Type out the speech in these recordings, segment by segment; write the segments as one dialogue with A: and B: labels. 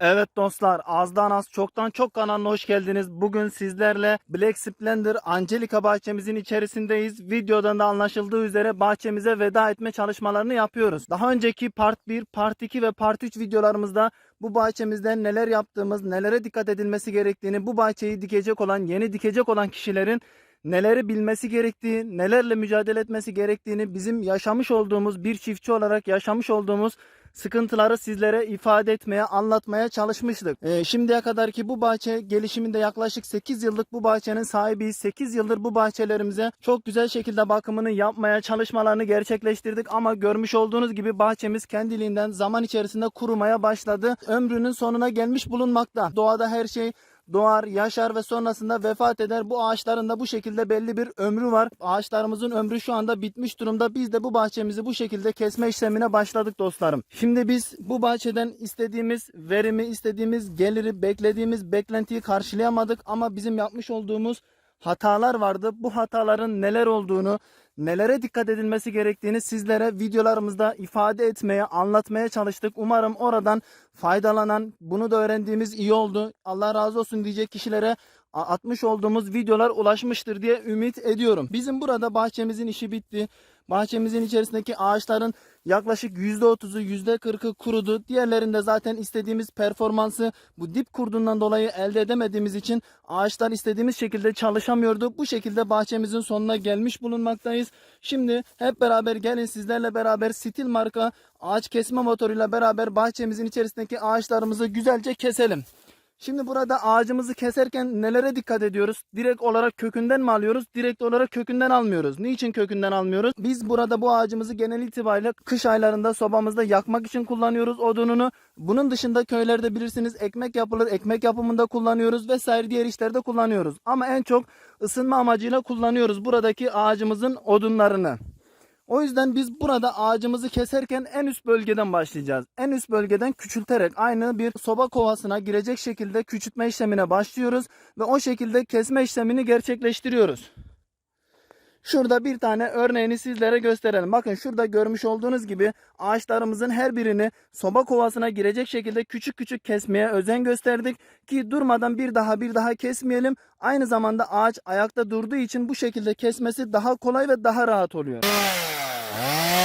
A: Evet dostlar azdan az çoktan çok kanalına hoş geldiniz. Bugün sizlerle Black Splendor Angelica bahçemizin içerisindeyiz. Videodan da anlaşıldığı üzere bahçemize veda etme çalışmalarını yapıyoruz. Daha önceki part 1, part 2 ve part 3 videolarımızda bu bahçemizde neler yaptığımız, nelere dikkat edilmesi gerektiğini, bu bahçeyi dikecek olan, yeni dikecek olan kişilerin neleri bilmesi gerektiği, nelerle mücadele etmesi gerektiğini bizim yaşamış olduğumuz bir çiftçi olarak yaşamış olduğumuz sıkıntıları sizlere ifade etmeye, anlatmaya çalışmıştık. Ee, şimdiye kadar ki bu bahçe gelişiminde yaklaşık 8 yıllık bu bahçenin sahibiyiz. 8 yıldır bu bahçelerimize çok güzel şekilde bakımını yapmaya, çalışmalarını gerçekleştirdik ama görmüş olduğunuz gibi bahçemiz kendiliğinden zaman içerisinde kurumaya başladı. Ömrünün sonuna gelmiş bulunmakta. Doğada her şey doğar, yaşar ve sonrasında vefat eder. Bu ağaçların da bu şekilde belli bir ömrü var. Ağaçlarımızın ömrü şu anda bitmiş durumda. Biz de bu bahçemizi bu şekilde kesme işlemine başladık dostlarım. Şimdi biz bu bahçeden istediğimiz verimi, istediğimiz geliri, beklediğimiz beklentiyi karşılayamadık ama bizim yapmış olduğumuz hatalar vardı. Bu hataların neler olduğunu, nelere dikkat edilmesi gerektiğini sizlere videolarımızda ifade etmeye, anlatmaya çalıştık. Umarım oradan faydalanan, bunu da öğrendiğimiz iyi oldu. Allah razı olsun diyecek kişilere atmış olduğumuz videolar ulaşmıştır diye ümit ediyorum. Bizim burada bahçemizin işi bitti. Bahçemizin içerisindeki ağaçların yaklaşık %30'u %40'ı kurudu. Diğerlerinde zaten istediğimiz performansı bu dip kurduğundan dolayı elde edemediğimiz için ağaçlar istediğimiz şekilde çalışamıyordu. Bu şekilde bahçemizin sonuna gelmiş bulunmaktayız. Şimdi hep beraber gelin sizlerle beraber Stil marka ağaç kesme motoruyla beraber bahçemizin içerisindeki ağaçlarımızı güzelce keselim. Şimdi burada ağacımızı keserken nelere dikkat ediyoruz? Direkt olarak kökünden mi alıyoruz? Direkt olarak kökünden almıyoruz. Niçin kökünden almıyoruz? Biz burada bu ağacımızı genel itibariyle kış aylarında sobamızda yakmak için kullanıyoruz odununu. Bunun dışında köylerde bilirsiniz ekmek yapılır. Ekmek yapımında kullanıyoruz vesaire diğer işlerde kullanıyoruz. Ama en çok ısınma amacıyla kullanıyoruz buradaki ağacımızın odunlarını. O yüzden biz burada ağacımızı keserken en üst bölgeden başlayacağız. En üst bölgeden küçülterek aynı bir soba kovasına girecek şekilde küçültme işlemine başlıyoruz ve o şekilde kesme işlemini gerçekleştiriyoruz. Şurada bir tane örneğini sizlere gösterelim. Bakın şurada görmüş olduğunuz gibi ağaçlarımızın her birini soba kovasına girecek şekilde küçük küçük kesmeye özen gösterdik ki durmadan bir daha bir daha kesmeyelim. Aynı zamanda ağaç ayakta durduğu için bu şekilde kesmesi daha kolay ve daha rahat oluyor. Ah.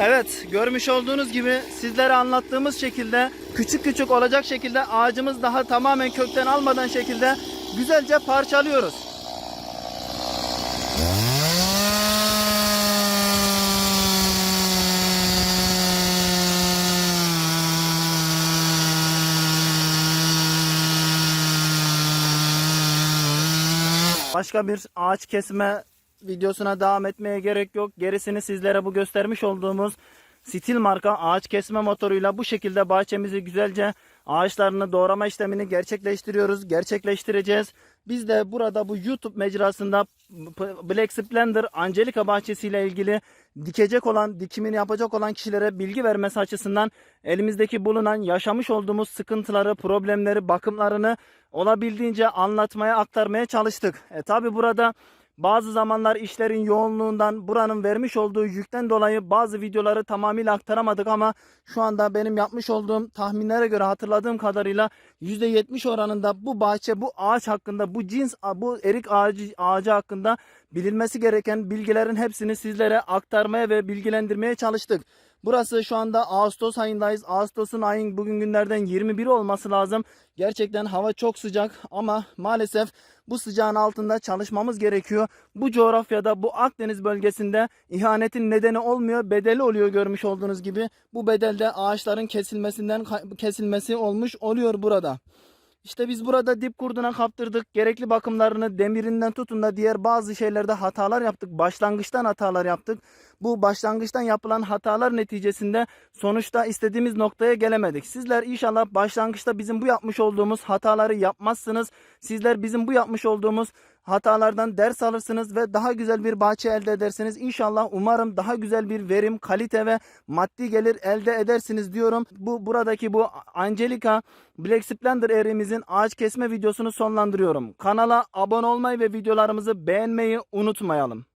A: Evet görmüş olduğunuz gibi sizlere anlattığımız şekilde küçük küçük olacak şekilde ağacımız daha tamamen kökten almadan şekilde güzelce parçalıyoruz. Başka bir ağaç kesme videosuna devam etmeye gerek yok. Gerisini sizlere bu göstermiş olduğumuz Stil marka ağaç kesme motoruyla bu şekilde bahçemizi güzelce ağaçlarını doğrama işlemini gerçekleştiriyoruz. Gerçekleştireceğiz. Biz de burada bu YouTube mecrasında Black Splendor Angelica bahçesiyle ilgili dikecek olan, dikimini yapacak olan kişilere bilgi vermesi açısından elimizdeki bulunan yaşamış olduğumuz sıkıntıları, problemleri, bakımlarını olabildiğince anlatmaya, aktarmaya çalıştık. E tabi burada bazı zamanlar işlerin yoğunluğundan buranın vermiş olduğu yükten dolayı bazı videoları tamamıyla aktaramadık ama şu anda benim yapmış olduğum tahminlere göre hatırladığım kadarıyla %70 oranında bu bahçe, bu ağaç hakkında, bu cins, bu erik ağacı, ağacı hakkında bilinmesi gereken bilgilerin hepsini sizlere aktarmaya ve bilgilendirmeye çalıştık. Burası şu anda Ağustos ayındayız. Ağustos'un ayın bugün günlerden 21 olması lazım. Gerçekten hava çok sıcak ama maalesef bu sıcağın altında çalışmamız gerekiyor. Bu coğrafyada bu Akdeniz bölgesinde ihanetin nedeni olmuyor bedeli oluyor görmüş olduğunuz gibi. Bu bedelde ağaçların kesilmesinden kesilmesi olmuş oluyor burada. İşte biz burada dip kurduna kaptırdık. Gerekli bakımlarını demirinden tutun da diğer bazı şeylerde hatalar yaptık. Başlangıçtan hatalar yaptık. Bu başlangıçtan yapılan hatalar neticesinde sonuçta istediğimiz noktaya gelemedik. Sizler inşallah başlangıçta bizim bu yapmış olduğumuz hataları yapmazsınız. Sizler bizim bu yapmış olduğumuz hatalardan ders alırsınız ve daha güzel bir bahçe elde edersiniz. İnşallah umarım daha güzel bir verim, kalite ve maddi gelir elde edersiniz diyorum. Bu buradaki bu Angelica Black Splendor erimizin ağaç kesme videosunu sonlandırıyorum. Kanala abone olmayı ve videolarımızı beğenmeyi unutmayalım.